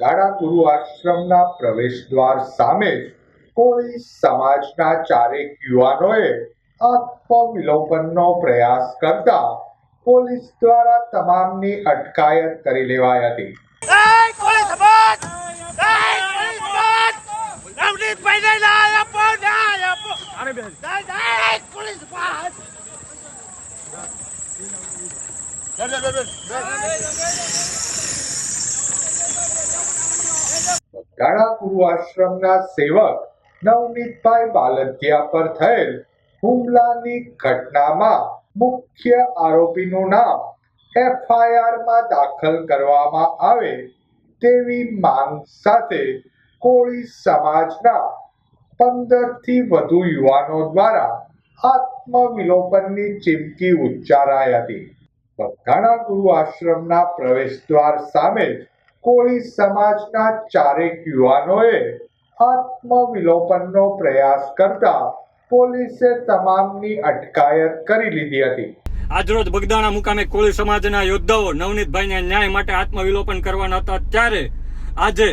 ગાડા ગુરુ આશ્રમના પ્રવેશ દ્વાર સામે જ કોળી સમાજના ચારેક યુવાનોએ આત્મવિલોપનનો પ્રયાસ કરતા પોલીસ દ્વારા તમામની અટકાયત કરી લેવાઈ હતી Hey, કોળી સમાજ! Hey, કોળી સમાજ! નવનીતભાઈને ના આપો, ના આપો. ના, ના, કોળી સમાજ! ગાડા ગુરુ આશ્રમના સેવક નવનીતભાઈ બાલદિયા પર થયેલ હુમલાની ઘટનામાં મુખ્ય આરોપીનું નામ એફઆઈઆરમાં દાખલ કરવામાં આવે તેવી માંગ સાથે કોળી સમાજના પંદરથી વધુ યુવાનો દ્વારા આત્મવિલોપનની ચીમકી ઉચ્ચારાઈ હતી. બગદાણા ગુરુ આશ્રમના પ્રવેશ દ્વાર સામે જ કોળી સમાજના ચારેક યુવાનોએ આત્મવિલોપનનો પ્રયાસ કરતા પોલીસે તમામની અટકાયત કરી લીધી હતી. આજરોજ બગદાણા મુકામે કોળી સમાજના યોદ્ધાઓ નવનીતભાઈને ન્યાય માટે આત્મવિલોપન કરવાના હતા ત્યારે આજે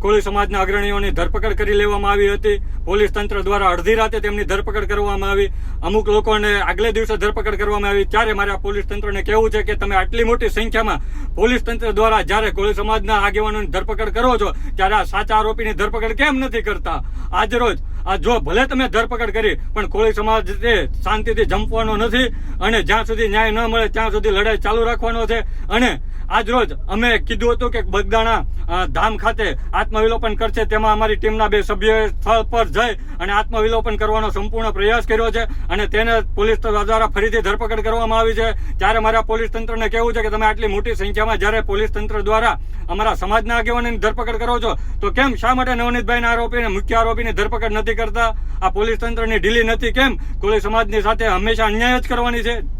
કોળી સમાજના અગ્રણીઓની ધરપકડ કરી લેવામાં આવી હતી. પોલીસ તંત્ર દ્વારા અડધી રાતે તેમની ધરપકડ કરવામાં આવી. અમુક લોકોને આગલે દિવસે ધરપકડ કરવામાં આવી. ત્યારે મારે આ પોલીસ તંત્રને કહેવું છે કે તમે આટલી મોટી સંખ્યામાં પોલીસ તંત્ર દ્વારા જ્યારે કોળી સમાજના આગેવાનોની ધરપકડ કરો છો, ત્યારે આ સાચા આરોપીની ધરપકડ કેમ નથી કરતા? આજરોજ, આ જો ભલે તમે ધરપકડ કરી, પણ કોળી સમાજ તે શાંતિથી જંપવાનો નથી અને જ્યાં સુધી ન્યાય ન મળે ત્યાં સુધી લડાઈ ચાલુ રાખવાનો છે. અને આજ રોજ અમે કીધું હતું કે બગદાણા ધામ ખાતે આત્મવિલોપન કરશે. તેમાં અમારી ટીમના બે સભ્યોએ સ્થળ પર જઈ અને આત્મવિલોપન કરવાનો સંપૂર્ણ પ્રયાસ કર્યો છે અને તેને પોલીસ દ્વારા ફરીથી ધરપકડ કરવામાં આવી છે. ત્યારે મારા પોલીસ તંત્રને કહેવું છે કે તમે આટલી મોટી સંખ્યામાં જ્યારે પોલીસ તંત્ર દ્વારા અમારા સમાજના આગેવાનોની ધરપકડ કરો છો, તો કેમ શા માટે નવનીતભાઈના આરોપીને, મુખ્ય આરોપીની ધરપકડ નથી કરતા? આ પોલીસ તંત્રની ઢીલી નથી કેમ? કોળી સમાજની સાથે હંમેશા અન્યાય જ કરવાની છે.